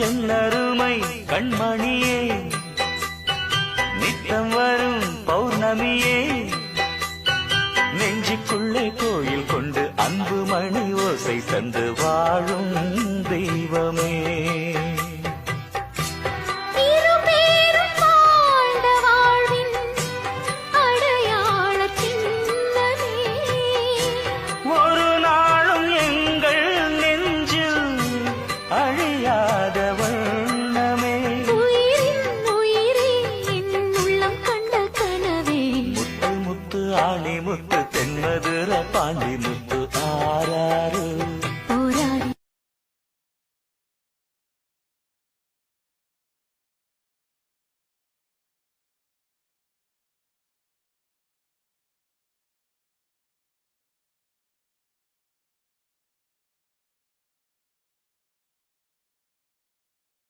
என் அருமை கண்மணியே நித்தம் வரும் பௌர்ணமியே. நெஞ்சுக்குள்ளே கோயில் கொண்டு அன்பு மணி ஓசை தந்து வாழும் தெய்வமே. வண்ணமே முத்து முத்து ஆணி முத்து தென்மதுர பாண்டி முத்து.